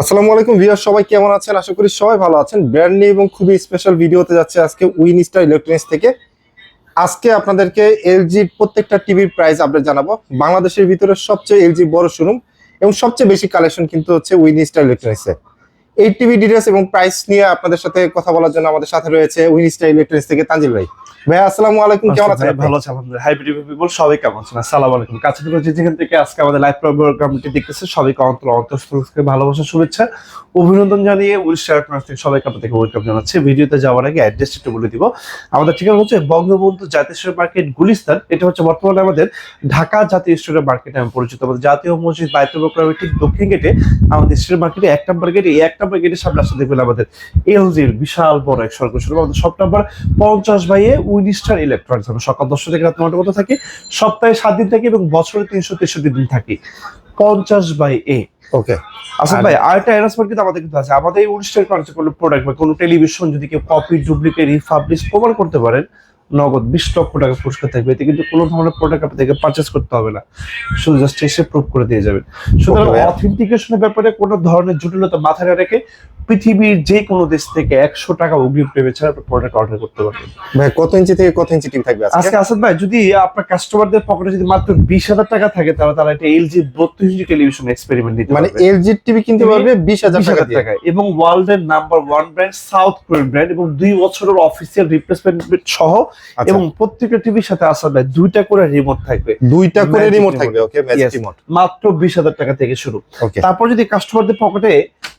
আসসালামু আলাইকুম ভিউয়ার সবাই কেমন আছেন? আশা করি সবাই ভালো আছেন। ব্র্যান্ড নিউ এবং খুবই স্পেশাল ভিডিওতে যাচ্ছে আজকে উইন স্টার ইলেকট্রনিক্স থেকে। আজকে আপনাদেরকে এলজির প্রত্যেকটা টিভির প্রাইস আপডেট জানাব। বাংলাদেশের ভিতরে সবচেয়ে এলজি বড় শোরুম এবং সবচেয়ে বেশি কালেকশন কিন্তু হচ্ছে উইন স্টার ইলেকট্রনিক্সে এই টিভি ডিটেলস এবং প্রাইস নিয়ে আপনাদের সাথে কথা বলার জন্য আমাদের সাথে রয়েছে উইনিস্টার ইলেকট্রনিক্স থেকে তানজিল ভাই। ভাই আসসালামু আলাইকুম কেমন আছেন ভালো আছে আলহামদুলিল্লাহ। পিপল সবাই কেমন আছেন? আসসালামু আলাইকুম। কাছে থেকে যেখান থেকে আজকে আমাদের লাইভ প্রোগ্রামটি দেখতেছে সবাইকে অন্তর অন্তঃস্থল থেকে ভালোবাসা শুভেচ্ছা অভিনন্দন জানিয়ে উড়িষ্যা আপনার থেকে সবাইকে আপনাদের ওয়েলকাম জানাচ্ছি। ভিডিওতে যাওয়ার আগে অ্যাড্রেস একটু বলে দিব। আমাদের ঠিকানা হচ্ছে বঙ্গবন্ধু জাতীয় স্টোর মার্কেট গুলিস্তান। এটা হচ্ছে বর্তমানে আমাদের ঢাকা জাতীয় স্টোরের মার্কেট নামে পরিচিত। আমাদের জাতীয় মসজিদ মোকরমের ঠিক দক্ষিণ গেটে আমাদের স্টোর মার্কেটে এক নম্বর গেটে এই এক নম্বর গেটের সামনে আসতে দেখবেন আমাদের এলজির বিশাল বড় এক সরকার আমাদের সব নাম্বার পঞ্চাশ বাইয়ে উইনিস্টার ইলেকট্রনিক্স আমরা সকাল দশটা থেকে রাত নটা পর্যন্ত থাকি। সপ্তাহে সাত দিন থাকি এবং বছরে তিনশো তেষট্টি দিন থাকি। পঞ্চাশ বাই এ। ওকে আচ্ছা আর- ভাই আরেকটা অ্যানাউন্সমেন্ট কিন্তু আমাদের কিন্তু আছে। আমাদের এই অনুষ্ঠানের কোনো প্রোডাক্ট বা কোনো টেলিভিশন যদি কেউ কপি ডুপ্লিকেট রিফাবলিশ প্রমাণ করতে পারেন নগদ বিশ লক্ষ টাকা পুরস্কার থাকবে। এতে কিন্তু কোনো ধরনের প্রোডাক্ট আপনাদেরকে পারচেস করতে হবে না। শুধু জাস্ট এসে প্রুভ করে দিয়ে যাবেন। সুতরাং অথেন্টিকেশনের ব্যাপারে কোনো ধরনের জটিলতা মাথায় রেখে পৃথিবীর যে কোনো দেশ থেকে একশো টাকা অগ্রিম পেমে ছাড়া আপনি প্রোডাক্ট অর্ডার করতে পারবেন। ভাই কত ইঞ্চি থেকে কত ইঞ্চি টিভি থাকবে আজকে? আসাদ ভাই যদি আপনার কাস্টমারদের পকেটে যদি মাত্র বিশ হাজার টাকা থাকে তাহলে তারা একটা এলজি বত্রিশ ইঞ্চি টেলিভিশন এক্সপেরিমেন্ট নিতে মানে এলজি টিভি কিনতে পারবে বিশ হাজার টাকা এবং ওয়ার্ল্ডের number one brand South Korean brand এবং দুই বছরের অফিসিয়াল রিপ্লেসমেন্ট সহ। এবং প্রত্যেকটা টিভির সাথে আসাদ ভাই দুইটা করে রিমোট থাকবে। দুইটা করে রিমোট থাকবে ওকে ম্যাজিক রিমোট মাত্র বিশ হাজার টাকা থেকে শুরু। তারপর যদি কাস্টমারদের পকেটে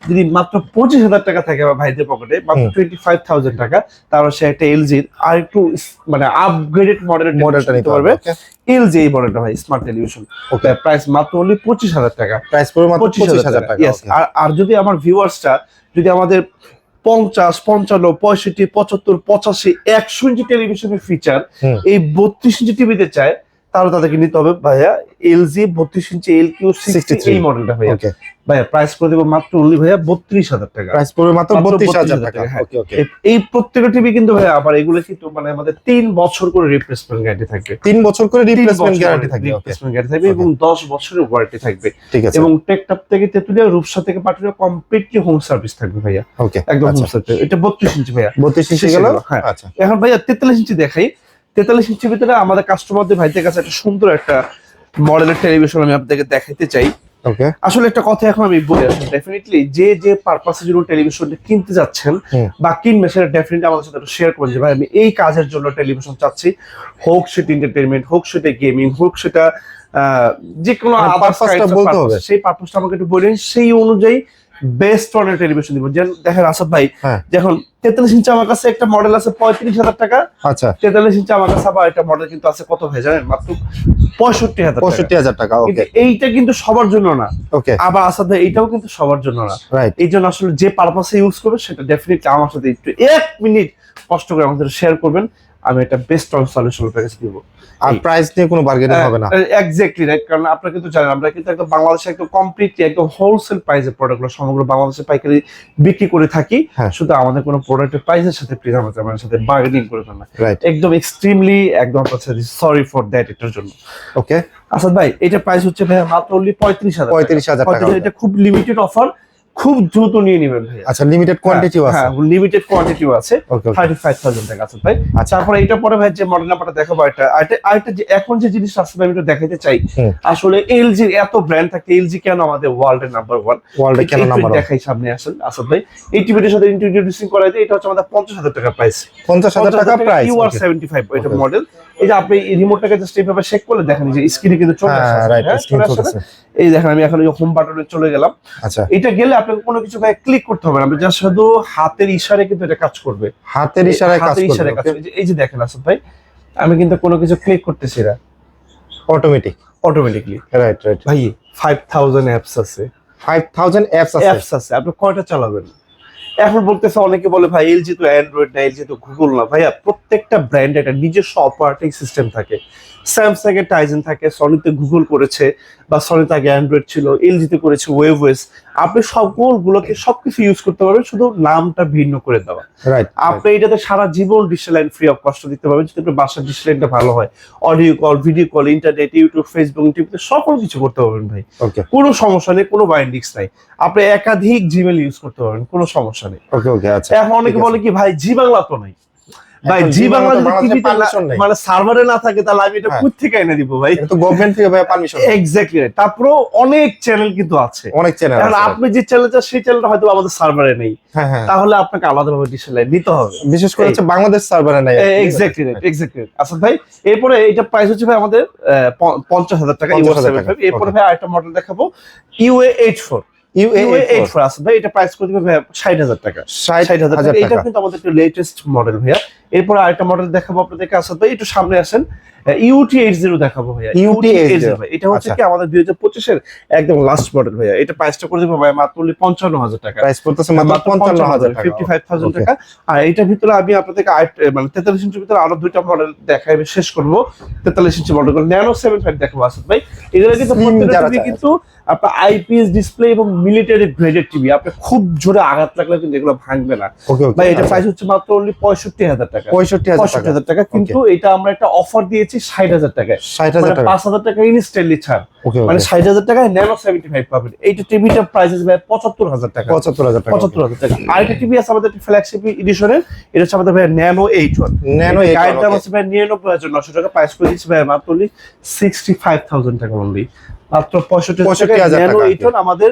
যদি মাত্র পঁচিশ হাজার টাকা থাকে বা ভাইদের পকেটে মাত্র। টোয়েন্টি ফাইভ থাউজেন্ড টাকা তাহলে সে একটা এলজির আর একটু মানে আপগ্রেডেড মডেলের মডেলটা নিতে পারবে। এলজি এই মডেলটা ভাই স্মার্ট টেলিভিশন ওকে প্রাইস মাত্র অনলি পঁচিশ হাজার টাকা। প্রাইস পড়বে মাত্র পঁচিশ হাজার টাকা. আর আর যদি আমার ভিউয়ার্সটা যদি আমাদের পঞ্চাশ পঞ্চান্ন পঁয়ষট্টি পঁচাত্তর পঁচাশি একশো ইঞ্চি টেলিভিশনের ফিচার এই বত্রিশ ইঞ্চি টিভিতে চায়। তাহলে তাদেরকে নিতে হবে ভাইয়া এলজি বত্রিশ ইঞ্চি এল কিউ 63 এই মডেলটা ভাইয়া। ভাইয়া প্রাইস করে দেবো মাত্র অনলি ভাইয়া বত্রিশ হাজার টাকা। প্রাইস পড়বে মাত্র বত্রিশ হাজার টাকা। হ্যাঁ। এই- প্রত্যেকটা টিভি কিন্তু ভাইয়া আবার এগুলো কিন্তু মানে আমাদের তিন বছর করে রিপ্লেসমেন্ট গ্যারান্টি থাকবে। তিন বছর করে রিপ্লেসমেন্ট গ্যারান্টি থাকবে রিপ্লেসমেন্ট গ্যারান্টি থাকবে এবং দশ বছরের ওয়ারেন্টি থাকবে। ঠিক আছে। এবং টেকটপ থেকে তেতুলিয়া রূপসা থেকে পাটুরিয়া কমপ্লিটলি হোম সার্ভিস থাকবে ভাইয়া। ওকে একদম হোম আচ্ছা সার্ভিস এটা বত্রিশ ইঞ্চি ভাইয়া। বত্রিশ ইঞ্চি গেল হ্যাঁ। আচ্ছা। এখন ভাইয়া তেতাল্লিশ ইঞ্চি দেখাই। তেতাল্লিশ ইঞ্চির ভিতরে আমাদের কাস্টমারদের ভাইদের কাছে একটা সুন্দর একটা মডেলের টেলিভিশন আমি আপনাদেরকে দেখাইতে চাই আসলে একটা কথা এখন আমি বলি আসলে ডেফিনেটলি যে যে পারপাসের জন্য টেলিভিশনটা কিনতে যাচ্ছেন। বা কিনবে সেটা ডেফিনেটলি আমাদের সাথে শেয়ার করবেন যে ভাই আমি এই কাজের জন্য টেলিভিশন চাচ্ছি হোক সেটা এন্টারটেনমেন্ট হোক সেটা গেমিং হোক সেটা আহ, যে কোনো। সেই পারপাসটা আমাকে একটু বলেন সেই অনুযায়ী বেস্ট অনের টেলিভিশন দিব। যেন দেখেন আসাদ ভাই হ্যাঁ। যখন তেতাল্লিশ ইঞ্চি আমার কাছে একটা মডেল আছে পঁয়ত্রিশ হাজার টাকা। আচ্ছা। তেতাল্লিশ ইঞ্চি আমার কাছে আবার একটা মডেল কিন্তু আছে কত ভাই জানেন? মাত্র পঁয়ষট্টি হাজার পঁয়ষট্টি হাজার টাকা ওকে এইটা কিন্তু সবার জন্য না। ওকে আবার আসাদ ভাই এইটাও কিন্তু সবার জন্য না। রাইট এই জন্য আসলে যে পারপাসে ইউজ করবে সেটা ডেফিনেটলি আমার সাথে একটু এক মিনিট কষ্ট করে আমাদের শেয়ার করবেন। আমি একটা বেস্ট অন সলিউশন প্যাকেজ দিব। আর প্রাইস নিয়ে কোনো বার্গেনিং হবে না। এক্স্যাক্টলি রাইট কারণ আপনারা কিন্তু জানেন আমরা কিন্তু একদম বাংলাদেশে একদম কমপ্লিটলি একদম হোলসেল প্রাইসে প্রোডাক্টগুলো সমগ্র বাংলাদেশে পাইকারি বিক্রি করে থাকি। হ্যাঁ। শুধু আমাদের কোনো প্রোডাক্টের প্রাইসের সাথে প্লিজ আমাদের আমাদের সাথে বার্গেনিং করবেন না। একদম এক্সট্রিমলি একদম আপনার সরি ফর দ্যাট এটার জন্য। ওকে আসাদ ভাই এটা প্রাইস হচ্ছে ভাই মাত্র অনলি পঁয়ত্রিশ হাজার পঁয়ত্রিশ হাজার টাকা এটা খুব লিমিটেড অফার খুব দ্রুত নিয়ে নেবেন ভাই আচ্ছা লিমিটেড কোয়ান্টিটিও আছে। হ্যাঁ লিমিটেড কোয়ান্টিটিও আছে। Okay okay thirty five thousand টাকা আছে ভাই। আচ্ছা তারপরে এটা পরে ভাই যে মডেল নাম্বারটা দেখাবো এটা আরেকটা আরেকটা যে এখন যে জিনিস ভাই আমি একটু দেখাতে চাই। আসলে এলজি এত ব্র্যান্ড থাকে এলজি কেন আমাদের ওয়ার্ল্ডের নাম্বার ওয়ান ওয়ার্ল্ডে কেন নাম্বার দেখাই সামনে আসেন আসাদ ভাই। এই টিভিটার সাথে ইন্ট্রোডিউসিং করা যায় এটা হচ্ছে আমাদের পঞ্চাশ হাজার টাকা প্রাইস পঞ্চাশ হাজার টাকা প্রাইস ইউআর সেভেন্টি ফাইভ এটা মডেল এই যে আপনি রিমোটটাকে জাস্ট এইভাবে শেক করলে দেখেন যে স্ক্রিনে কিন্তু চলে হ্যাঁ রাইট হ্যাঁ, এই দেখেন আমি এখন হোম বাটনে চলে গেলাম। আচ্ছা। এটা গেলে আপনাকে কোনো কিছু ক্লিক করতে হবে না। আপনি জাস্ট শুধু হাতের ইশারে কিন্তু এটা কাজ করবে। হাতের ইশারায় কাজ করবে ইশারায় কাজ করবে। এই যে- দেখেন আসাদ ভাই আমি কিন্তু কোনো কিছু ক্লিক করতেছি না। অটোমেটিক অটোমেটিকলি রাইট রাইট ভাই ফাইভ থাউজেন্ড অ্যাপস আছে। ফাইভ থাউজেন্ড অ্যাপস আছে। অ্যাপস আছে। আপনি কয়টা চালাবেন? এখন বলতেছে অনেকে বলে, ভাই এলজি তো অ্যান্ড্রয়েড না এলজি তো গুগল না, ভাইয়া প্রত্যেকটা ব্র্যান্ড একটা নিজস্ব অপারেটিং সিস্টেম থাকে। স্যামসাং এর টাইজেন থাকে সনিতে গুগল করেছে বা সনিতে আগে অ্যান্ড্রয়েড ছিল এলজিতে করেছে ওয়েবওয়েস আপনি সকলগুলোকে সবকিছু ইউজ করতে পারবেন শুধু নামটা ভিন্ন করে দেওয়া। আপনি এটাতে সারা জীবন লাইন ফ্রি অফ কষ্ট দিতে পারবেন যদি আপনার বাসার লাইনটা ভালো হয়। Audio call video call internet YouTube Facebook টিভিতে সকল কিছু করতে পারবেন ভাই। কোনো সমস্যা নেই কোনো বাইন্ডিক্স নাই। আপনি একাধিক জিমেল ইউজ করতে পারবেন কোনো সমস্যা নেই। আচ্ছা। এখন অনেকে বলে কি ভাই জি বাংলা তো নাই। ভাই জি বাংলা যদি টিভিতে মানে সার্ভারে না থাকে তাহলে আমি এটা হ্যাঁ। কোথা থেকে এনে দিব ভাই? এটা তো গভর্নমেন্ট থেকে ভাই পারমিশন এক্স্যাক্টলি তারপরে অনেক চ্যানেল কিন্তু আছে। অনেক চ্যানেল আছে। আপনি যে চ্যানেলটা সেই চ্যানেলটা হয়তো আমাদের সার্ভারে নেই। হ্যাঁ হ্যাঁ। তাহলে আপনাকে আলাদাভাবে লাইন নিতে হবে। বিশেষ করে হচ্ছে বাংলাদেশ সার্ভারে নাই। এক্স্যাক্টলি রাইট এক্স্যাক্টলি আচ্ছা ভাই এরপরে এটা প্রাইস হচ্ছে ভাই আমাদের আহ, প- পঞ্চাশ হাজার টাকা 50,000 ইউ সেভেন টাকা, এরপরে okay. ভাই আরেকটা মডেল দেখাবো। UA eight four UA eight UA four আছে। ভাই এটা প্রাইস করে দিবে ষাট হাজার টাকা। ষাট ষাট হাজার হাজার টাকা। এটা কিন্তু আমাদের একটু লেটেস্ট মডেল ভাইয়া। এরপর আরেকটা মডেল দেখাবো আপনাদেরকে আসাদ ভাই একটু সামনে আসেন। ইউটি এইট জিরো দেখাবো ভাইয়া। UT 80 ভাই। এটা হচ্ছে। কি আমাদের দুই হাজার পঁচিশের একদম লাস্ট মডেল ভাইয়া। এটা প্রাইসটা করে দেবো ভাই মাত্র পঞ্চান্ন হাজার টাকা। প্রাইস পড়তেছে মাত্র পঞ্চান্ন হাজার ফিফটি ফাইভ থাউজেন্ড টাকা। আর এটার ভিতরে আমি আপনাদেরকে মানে তেতাল্লিশ ইঞ্চির ভিতরে আরও দুইটা মডেল দেখাই শেষ করব। তেতাল্লিশ ইঞ্চি মডেল ন্যানো সেভেন ফাইভ দেখাবো আসাদ ভাই। এগুলো কিন্তু। কিন্তু আপনার আইপিএস ডিসপ্লে এবং মিলিটারি গ্রেডেড টিভি আপনি খুব জোরে আঘাত লাগলে কিন্তু এগুলো ভাঙবে না। ভাই এটা প্রাইস হচ্ছে মাত্র অনলি পঁয়ষট্টি হাজার টাকা। পঁয়ষট্টি হাজার টাকা। কিন্তু এটা আমরা একটা অফার দিয়েছি ষাট হাজার টাকায়। ষাট মানে হাজার টাকা। পাঁচ হাজার টাকা ইনস্ট্যান্টলি ছাড়। মানে ষাট হাজার টাকায় ন্যানো সেভেন্টি ফাইভ পাবেন। এইটা টিভিটার প্রাইস ভাই পঁচাত্তর হাজার টাকা। পঁচাত্তর হাজার টাকা পঁচাত্তর হাজার টাকা। আরেকটা টিভি আছে আমাদের ফ্ল্যাগশিপ এডিশনের এটা হচ্ছে আমাদের ভাই nano eight one nano eight দাম আছে ভাই নিরানব্বই হাজার নশো টাকা। প্রাইস করে দিচ্ছি ভাই মাত্র সিক্সটি ফাইভ থাউজেন্ড টাকা অনলি মাত্র পঁয়ষট্টি 65,000 হাজার টাকা। আমাদের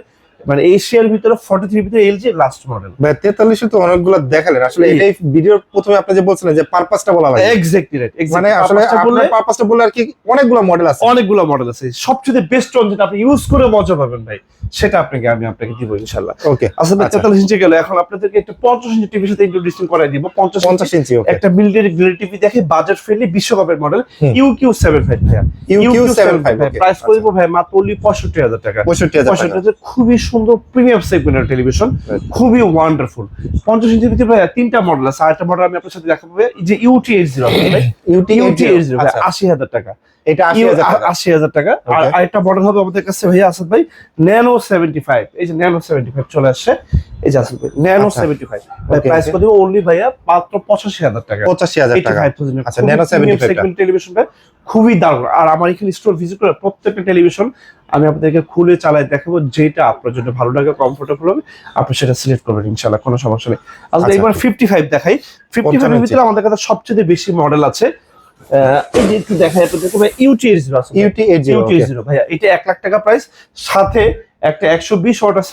মানে এশিয়ার ভিতরে ফর্টি থ্রি ভিতরে এলজি লাস্ট মডেল ভাই তেতাল্লিশে তো অনেকগুলো দেখালেন। আসলে এটাই ভিডিওর প্রথমে আপনি যে বলছিলেন যে পারপাসটা বলা লাগে। এক্স্যাক্টলি রাইট মানে আসলে আপনার পারপাসটা বললে আর কি অনেকগুলো মডেল আছে। অনেকগুলো মডেল আছে। সবচেয়ে বেস্ট ওয়ান যেটা আপনি ইউজ করে মজা পাবেন ভাই সেটা আপনাকে আমি আপনাকে দিব ইনশাল্লাহ ওকে আসলে আচ্ছা। তেতাল্লিশ ইঞ্চি গেল। এখন আপনাদেরকে একটা পঞ্চাশ ইঞ্চি টিভির সাথে ইন্ট্রোডিউসিং করাই দিব। পঞ্চাশ পঞ্চাশ ইঞ্চি ওকে একটা মিলিটারি গ্রেড টিভি দেখে বাজেট ফ্রেন্ডলি বিশ্বকাপের model. U Q seven five ভাইয়া। UQ 75 ভাই okay, প্রাইস করে আচ্ছা। দিব ভাই মাত্র পঁয়ষট্টি হাজার টাকা। পঁয়ষট্টি হাজার টাকা হাজার খুবই সুন্দর প্রিমিয়াম সেগমেন্টের টেলিভিশন খুবই ওয়ান্ডারফুল পঞ্চাশ ইঞ্চি ভিতরে ভাই তিনটা মডেল আছে। আরেকটা মডেল আমি আপনার সাথে দেখাবো যে UT eight zero UT H eight zero আশি হাজার টাকা। এটা আশি হাজার টাকা। আর আরেকটা মডেল হবে আমাদের কাছে ভাইয়া আসাদ ভাই ন্যানো এই যে চলে আসছে। এই যে আসাদ ভাই ন্যানো আচ্ছা। প্রাইস. অনলি ভাইয়া মাত্র টাকা। আচ্ছা, Nano 75 টা। টেলিভিশনটা খুবই দারুণ। আর আমার এখানে স্টোর ভিজিট করে প্রত্যেকটা টেলিভিশন আমি আপনাদেরকে খুলে চালাই দেখাবো যেটা আপনার জন্য ভালো লাগে কমফোর্টেবল হবে। আপনি সেটা সিলেক্ট করবেন ইনশাল্লাহ কোনো সমস্যা নেই। আসলে আচ্ছা, এবার ফিফটি ফাইভ দেখাই। ফিফটি 55 ফাইভের ভিতরে আমাদের কাছে সবচেয়ে বেশি মডেল আছে। এই যে একটু দেখাই আপনাদেরকে ভাই ইউটি এইট জিরো আছে UT eight zero UT zero ভাইয়া এটা এক লাখ টাকা প্রাইস সাথে একটা একশো বিশ ওয়াটার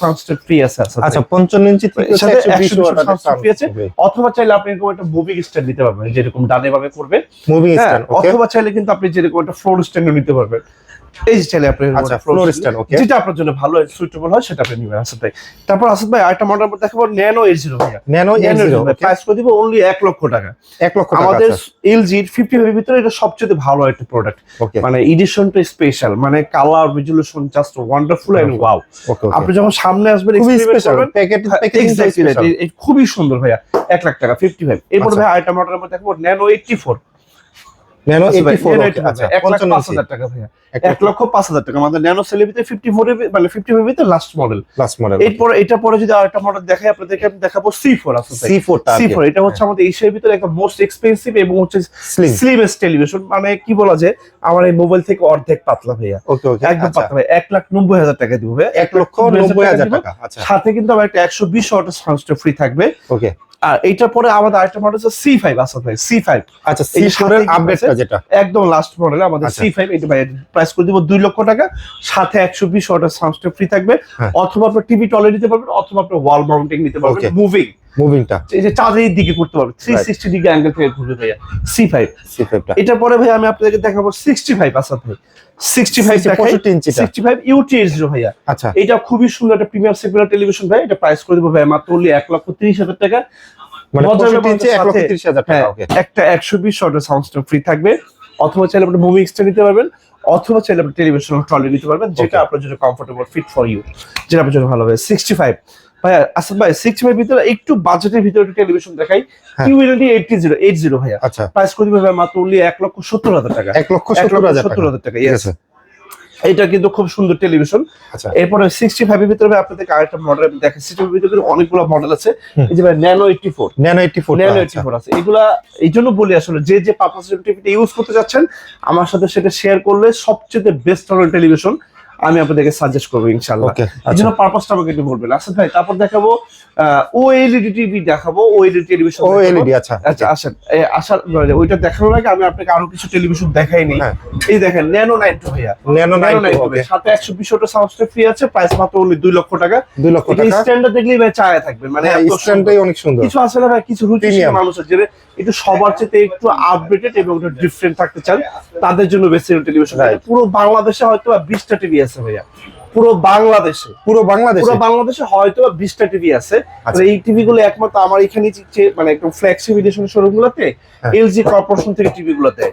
ফ্রি আছে আচ্ছা আচ্ছা পঞ্চান্ন ইঞ্চি সাথে একশো বিশ 120 ওয়াটের sound sound free আছে। অথবা চাইলে আপনি এরকম একটা মুভিং স্ট্যান্ড নিতে পারবেন যেরকম ডানে ভাবে করবে। মুভিং হ্যাঁ, স্ট্যান্ড অথবা চাইলে কিন্তু আপনি যেরকম একটা ফ্লোর স্ট্যান্ড নিতে পারবেন। এই যে চাইলে আপনি এরকম একটা floor ফ্লোর stand ওকে যেটা আপনার জন্য ভালো সুইটেবল হয় সেটা আপনি নিবেন আসাদ ভাই। তারপর আসাদ ভাই আরেকটা মডেল মধ্যে দেখাবো ন্যানো এইট জিরো ভাইয়া। ন্যানো এইট জিরো প্রাইস করে দিব অনলি এক লক্ষ টাকা। এক লক্ষ আমাদের ফিফটি ফাইভের ভিতরে এটা সবচেয়ে ভালো একটা প্রোডাক্ট মানে এডিশনটা স্পেশাল মানে colour resolution just wonderful and wow আপনি যখন সামনে আসবেন খুবই হ্যাঁ, খুবই সুন্দর ভাইয়া এক লাখ টাকা ফিফটি ফাইভ এরপর। ভাই আরেকটা মডেলের মধ্যে দেখব ন্যানো এইটটি ফোর ন্যানো আচ্ছা পাঁচ ইঞ্চি। হাজার টাকা ভাইয়া। এক এক লক্ষ পাঁচ হাজার টাকা। আমাদের ন্যানো ফিফটি ফোর মানে fifty five last model plus model এরপর এটা পরে যদি আরেকটা মডেল দেখাই আপনাদেরকে আমি দেখাবো সি ফোর আছে সি ফোরটা সি এটা হচ্ছে আমাদের এশিয়ার ভিতরে একটা মোস্ট এক্সপেন্সিভ এবং হচ্ছে টেলিভিশন মানে কি বলা যায় আমার এই মোবাইল থেকে অর্ধেক পাতলা ভাইয়া। ওকে ওকে একদম আচ্ছা। পাতলা ভাই এক লাখ নব্বই হাজার টাকা দিব ভাইয়া। এক লক্ষ নব্বই হাজার দিব। টাকা আচ্ছা। সাথে কিন্তু আমার একটা একশো বিশ ওয়াটের ফ্রি থাকবে। ওকে আর এইটার পরে আমাদের আরেকটা মডেল হচ্ছে সি ফাইভ আসলে ভাই সি ফাইভ আচ্ছা সি ফোরের আপডেটটা যেটা একদম লাস্ট মডেল আমাদের। সি ফাইভ এটা ভাই প্রাইস করে দিব দুই লক্ষ টাকা সাথে একশো বিশ ওয়াটের সাউন্ডস্টেপ ফ্রি থাকবে হ্যাঁ। অথবা আপনার টিভি টলে নিতে পারবেন অথবা আপনার ওয়াল মাউন্টিং নিতে পারবেন. মুভিং মুভিংটা এই যে চাঁদের দিকে করতে Right. সিক্সটি ডিগ্রি অ্যাঙ্গেল থেকে ঘুরবে ভাইয়া। সি ফাইভ সি ফাইভটা এটার পরে ভাই আমি আপনাদেরকে দেখাবো সিক্সটি ফাইভ আসাদ ভাই ভাইয়া। আচ্ছা। এটা খুবই সুন্দর একটা প্রিমিয়াম সেকুলার টেলিভিশন ভাই এটা প্রাইস করে দেবো ভাই মাত্র only এক লক্ষ তিরিশ হাজার টাকা। মানে ইঞ্চি লক্ষ হাজার টাকা হ্যাঁ ওকে একটা ফ্রি থাকবে। অথবা চাইলে আপনি মুভি এক্সট্রা নিতে পারবেন। অথবা চাইলে আপনি টেলিভিশন ট্রলি নিতে পারবেন যেটা আপনার জন্য কমফোর্টেবল ফিট ফর ইউ যেটা আপনার জন্য ভালো হবে। সিক্সটি ফাইভ ভাইয়া ভাই সিক্সটি ফাইভ ভিতরে একটু বাজেটের ভিতরে টেলিভিশন দেখাই। QND eighty zero eight zero ভাইয়া। আচ্ছা। প্রাইস করে দিবে ভাই মাত্র এক লক্ষ সত্তর হাজার টাকা। এক লক্ষ সত্তর হাজার টাকা. আছে। এটা কিন্তু খুব সুন্দর টেলিভিশন আচ্ছা। এরপরে সিক্সটি ফাইভ এর ভিতরে আপনাদেরকে আরেকটা মডেল দেখেন সিক্সটি ফাইভ ভিতরে অনেকগুলো মডেল আছে। এই যে ভাই nano eighty four nano eighty four nano eighty four আছে। এগুলা এই জন্য বলি আসলে যে যে পারপাস টিভিটা ইউজ করতে যাচ্ছেন আমার সাথে সেটা শেয়ার করলে সবচেয়ে বেস্ট ধরনের টেলিভিশন আমি আপনাদেরকে সাজেস্ট করব ইনশাল্লাহ এই আচ্ছা। জন্য পারপাসটা আমাকে একটু বলবেন। আচ্ছা ভাই তারপর দেখাবো ওএলইডি টিভি দেখাবো ওএলইডি টেলিভিশন ও এলইডি আচ্ছা। আচ্ছা আসেন। আসার মানে ওইটা দেখানোর আগে আমি আপনাকে আরও কিছু টেলিভিশন দেখাইনি। হ্যাঁ। এই দেখেন ন্যানো নাইট ভাইয়া। ন্যানো নাইট সাথে একশো বিশ ওটা সাউন্ড ফ্রি আছে প্রাইস মাত্র দুই লক্ষ টাকা। দুই লক্ষ টাকা। স্ট্যান্ডার্ড দেখলেই ভাই চায় থাকবে মানে হ্যাঁ। স্ট্যান্ডটাই অনেক সুন্দর। কিছু না ভাই কিছু রুচিশীল Premium। মানুষ আছে যে একটু সবার চেয়ে একটু আপডেটেড এবং একটু ডিফারেন্ট থাকতে চান তাদের জন্য বেশি টেলিভিশন. পুরো বাংলাদেশে হয়তো বা বিশটা টিভি আছে। ভাইয়া পুরো বাংলাদেশে। পুরো বাংলাদেশে? পুরো বাংলাদেশে হয়তো বিশটা টিভি আছে। আচ্ছা। এই টিভি গুলো একমাত্র আমার এখানে মানে একদম ফ্ল্যাগশিপ এডিশন শোরুম গুলোতে। এলজি কর্পোরেশন থেকে টিভি গুলো দেয়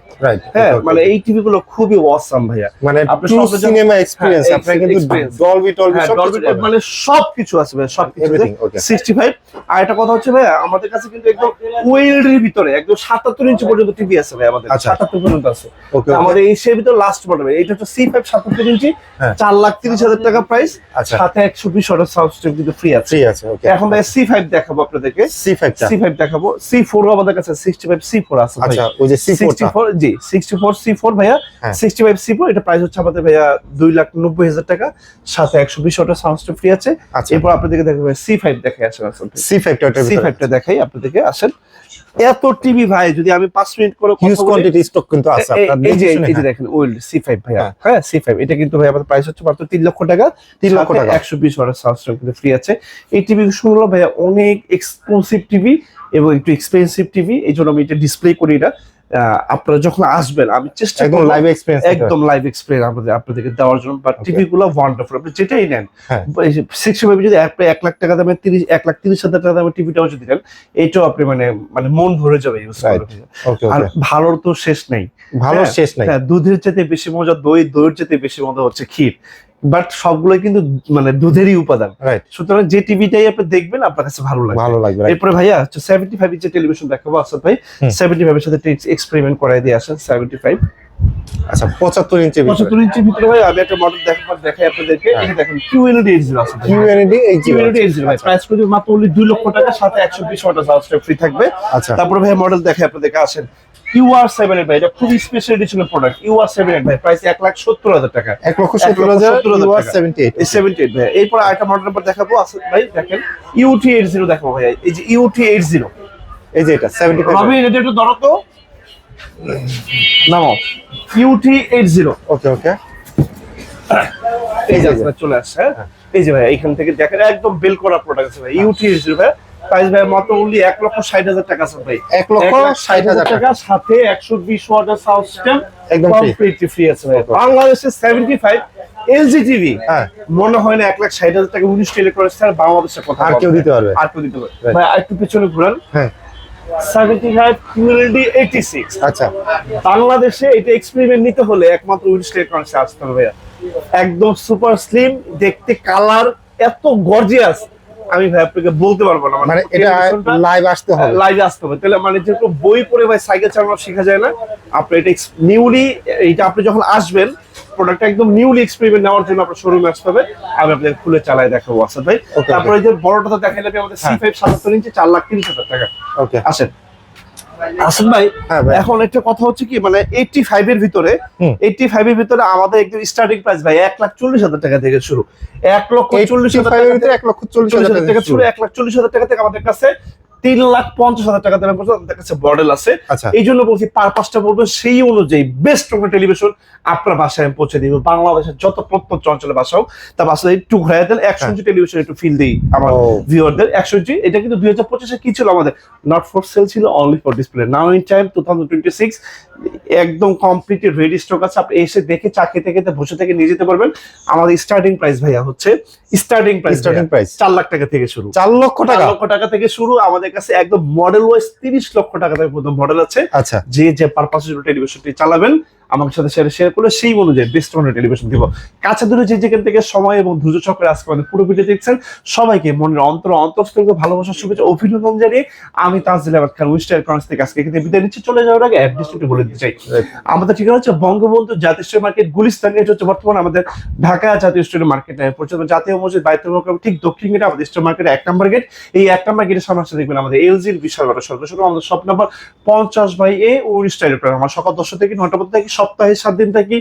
হ্যাঁ মানে এই টিভি গুলো খুবই অসাম ভাইয়া। মানে ট্রু সিনেমা এক্সপেরিয়েন্স আপনার কিন্তু ডলবি টলবি সব। মানে আছে ভাই সব কিছু Everything, okay. সিক্সটি ফাইভ আর একটা কথা হচ্ছে ভাই আমাদের কাছে কিন্তু একদম ওয়েলের ভিতরে একদম সাতাত্তর ইঞ্চি পর্যন্ত টিভি আছে ভাই আমাদের। আচ্ছা। সাতাত্তর পর্যন্ত আছে। আমাদের এই সে ভিতরে লাস্ট মডেল এটা হচ্ছে সি ফাইভ সাতাত্তর ইঞ্চি হ্যাঁ। চার লাখ তিরিশ হাজার টাকা প্রাইস আচ্ছা। সাথে একশো বিশ অর্ডার সাউন্ড কিন্তু ফ্রি আছে। ফ্রি আছে এখন ভাই সি ফাইভ দেখাবো আপনাদেরকে। সি ফাইভটা সি ফাইভ দেখাবো। সি ফোর আমাদের কাছে সিক্সটি ফাইভ সি ফোর আছে আচ্ছা ওই যে C sixty four G sixty four C four ভাইয়া। সিক্সটি ফাইভ সি ফোর এটা প্রাইস হচ্ছে আমাদের ভাইয়া দুই লাখ নব্বই হাজার টাকা। সাথে একশো বিশ ওটা সাউন্ড ফ্রি আছে। আচ্ছা। এরপর আপনাদেরকে দেখাবো সি ফাইভ দেখাই আসেন সি ফাইভটা সি ফাইভটা দেখাই আপনাদেরকে আসেন। এত টিভি ভাই যদি আমি পাঁচ মিনিট করে হিউজ কোয়ান্টিটি স্টক কিন্তু আছে আপনার এই যে এই যে দেখেন ওল্ড সি ফাইভ ভাইয়া। হ্যাঁ। হ্যাঁ সি ফাইভ এটা কিন্তু ভাই আমাদের প্রাইস হচ্ছে মাত্র তিন লক্ষ টাকা। 3 লক্ষ টাকা। একশো বিশ ওয়াটের সাউন্ড কিন্তু ফ্রি আছে। এই টিভি শুনলো ভাই অনেক এক্সক্লুসিভ টিভি এবং একটু এক্সপেন্সিভ টিভি এই জন্য আমি এটা ডিসপ্লে করি এটা। আপনারা যখন আসবেন আমি চেষ্টা একদম লাইভ এক্সপেরিয়েন্স একদম লাইভ এক্সপ্লেন আপনাদের আপনাদেরকে দেওয়ার জন্য। টিভি গুলো ওয়ান্ডারফুল আপনি যেটাই নেন হ্যাঁ। সিক্সটি ফাইভ যদি এক এক লাখ টাকা দামে তিরিশ এক লাখ তিরিশ হাজার টাকা দামে টিভিটাও যদি নেন এইটাও আপনি মানে মানে মন ভরে যাবে ইউজ করে আর ভালোর তো শেষ নেই। ভালো হ্যাঁ, শেষ নাই। হ্যাঁ দুধের চেতে বেশি মজা দই দইয়ের চেতে বেশি মজা হচ্ছে ক্ষীর। বাট সবগুলো কিন্তু মানে দুধেরই উপাদান। সুতরাং যে টিভিটাই আপনি দেখবেন আপনার কাছে ভালো লাগবে। ভালো লাগবে এরপরে ভাইয়া সেভেন্টি ফাইভ ইঞ্চের টেলিভিশন দেখাবো আসাদ ভাই সেভেন্টি ফাইভ এর সাথে এক্সপেরিমেন্ট করাই দিয়ে আসেন সেভেন্টি ফাইভ আচ্ছা পঁচাত্তর ইঞ্চি পঁচাত্তর ইঞ্চির ভিতরে ভাই আমি একটা মডেল দেখাবো দেখাই আপনাদেরকে। এটা দেখেন এইট জিরো আছে কিউএনডি এই কিউএলডি এইট জিরো ভাই। প্রাইস করে মাত্র দুই লক্ষ টাকা সাথে একশো বিশ ফ্রি থাকবে। আচ্ছা। তারপরে ভাই মডেল দেখে আপনাদেরকে আসেন। ইউআর সেভেন ভাই এটা খুবই স্পেশাল এডিশনের প্রোডাক্ট ইউআর সেভেন ভাই প্রাইস এক লাখ সত্তর হাজার টাকা। এক লক্ষ সত্তর হাজার হাজার UR seventy eight seventy eight ভাই এরপর আরেকটা মডেল নাম্বার দেখাবো ভাই দেখেন। ইউটি এইট জিরো দেখাবো ভাই এই যে ইউটি এইট জিরো এই যে এটা সেভেন্টি ফাইভ এটা একটু ধরো তো। UT eight zero okay okay. এই যে চলে আসছে হ্যাঁ? এই যে ভাই এইখান থেকে দেখেন একদম বেল করা প্রোডাক্ট আছে ভাই ইউটি এইট জিরো ভাই। প্রাইস ভাই মাত্র এক লক্ষ ষাট হাজার টাকা আছে ভাই। এক লক্ষ ষাট হাজার টাকা। সাথে একশো বিশ ওয়াটের সাউন্ড সিস্টেম একদম। কমপ্লিটলি ফ্রি আছে ভাই. বাংলাদেশের সেভেন্টি ফাইভ এলজি টিভি হ্যাঁ। মনে হয় না এক লাখ ষাট হাজার টাকা উনিশ ইলেকট্রনিক্স ছাড়া বাংলাদেশের কথা আর কেউ দিতে পারবে। আর কেউ দিতে পারবে। ভাই আরেকটু পেছনে ঘুরান। হ্যাঁ। আচ্ছা। বাংলাদেশে এটা এক্সপেরিমেন্ট নিতে হলে একমাত্র উইন্স ইলেকট্রনিক্সে আসতে হবে একদম সুপার স্লিম দেখতে কালার এত গর্জিয়াস আমি ভাই আপনাকে বলতে পারব না মানে এটা লাইভ আসতে হবে। লাইভ আসতে হবে। তাহলে মানে যেহেতু বই পড়ে ভাই সাইকেল চালানো শেখা যায় না আপনি এটা নিউলি এটা আপনি যখন আসবেন প্রোডাক্টটা একদম নিউলি এক্সপেরিমেন্ট নেওয়ার জন্য আপনার শোরুমে আসতে হবে। আমি আপনাকে খুলে চালাই দেখাবো আসাদ ভাই তারপরে যে বড়টা তো দেখাইলে আমাদের সি হ্যাঁ। ফাইভ সাতাত্তর ইঞ্চি চার লাখ তিরিশ হাজার টাকা। ওকে আসেন। আসেন ভাই হ্যাঁ ভাই। এখন একটা কথা হচ্ছে কি মানে এইটটি ফাইভ এর ভিতরে হুম। এইটটি ফাইভ এর ভিতরে আমাদের একদম স্টার্টিং প্রাইস ভাই এক লাখ চল্লিশ হাজার টাকা থেকে শুরু। এক লক্ষ চল্লিশ হাজার টাকা ভিতরে এক লক্ষ চল্লিশ চল্লিশ হাজার হাজার টাকা শুরু। এক লাখ চল্লিশ হাজার টাকা থেকে আমাদের কাছে তিন লাখ পঞ্চাশ হাজার টাকা দামের পর্যন্ত আমাদের কাছে মডেল আছে। আচ্ছা। এই জন্য বলছি পারপাসটা বলব সেই অনুযায়ী বেস্ট কোনো টেলিভিশন আপনার বাসায় আমি পৌঁছে দিব। বাংলাদেশের যত প্রত্যন্ত অঞ্চলে বাসা হোক তা বাসায় একটু ঘুরাই দেন একশো ইঞ্চি টেলিভিশন একটু ফিল দিই আমার। ভিউয়ারদের একশো ইঞ্চি এটা কিন্তু দুই হাজার পঁচিশে কি ছিল আমাদের? নট ফর সেল ছিল only for display now in time two thousand twenty six একদম কমপ্লিট রেডি স্টক আছে। আপনি এসে দেখে চাকরি খেতে বসে থেকে নিয়ে যেতে পারবেন। আমাদের স্টার্টিং প্রাইস ভাইয়া হচ্ছে স্টার্টিং প্রাইস স্টার্টিং প্রাইস চার লাখ টাকা থেকে শুরু। চার লক্ষ টাকা। লক্ষ টাকা থেকে শুরু। আমাদের কাছে একদম মডেল ওয়াইজ তিরিশ লক্ষ টাকা থেকে পর্যন্ত মডেল আছে। আচ্ছা। যে যে পারপাস টেলিভিশনটি চালাবেন আমার সাথে শেয়ার শেয়ার করলে সেই অনুযায়ী বেস্ট মানের টেলিভিশন দিব। কাছে দূরে যে যেখান থেকে সময় এবং ধৈর্য চক্রে আজকে আমাদের পুরো ভিডিও দেখছেন, সবাইকে মনের অন্তর, অন্তঃস্থলকে ভালোবাসার শুভেচ্ছা, অভিনন্দন জানিয়ে আমি তাজদিল আহমদ খান উইস্টার কর্নার্স থেকে আজকে এখানে বিদায় নিচ্ছি। চলে যাওয়ার আগে অ্যাড্রেস একটু বলে দিতে চাই। আমাদের ঠিকানা হচ্ছে বঙ্গবন্ধু জাতীয় স্টোর মার্কেট, গুলিস্তান। এটা হচ্ছে বর্তমানে আমাদের ঢাকা জাতীয় স্টোর মার্কেট। নামে পরিচিত জাতীয় মসজিদ বাইতুল মোকাররম, ঠিক দক্ষিণ গেটে আমাদের স্টোর মার্কেটের এক নম্বর গেট। এই এক নম্বর গেটের সামনে দেখবেন আমাদের এলজির বিশাল বড় সর্বশেষ আমাদের শপ নাম্বার পঞ্চাশ বাই এ উনিশ টাইলের প্রায় আমার সকাল দশটা থেকে নটা পর্যন্ত সপ্তাহে সাত দিন থাকি,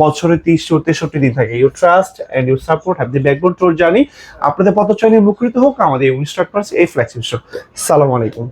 বছরে তিরিশ তেষট্টি দিন থাকি। You trust and you support have the backbone টোর জানি আপনাদের পথচয়নে মুখরিত হোক, আমাদের ফ্ল্যাক্স টাকা এই ফ্ল্যাক্সিপ সালাম আলাইকুম।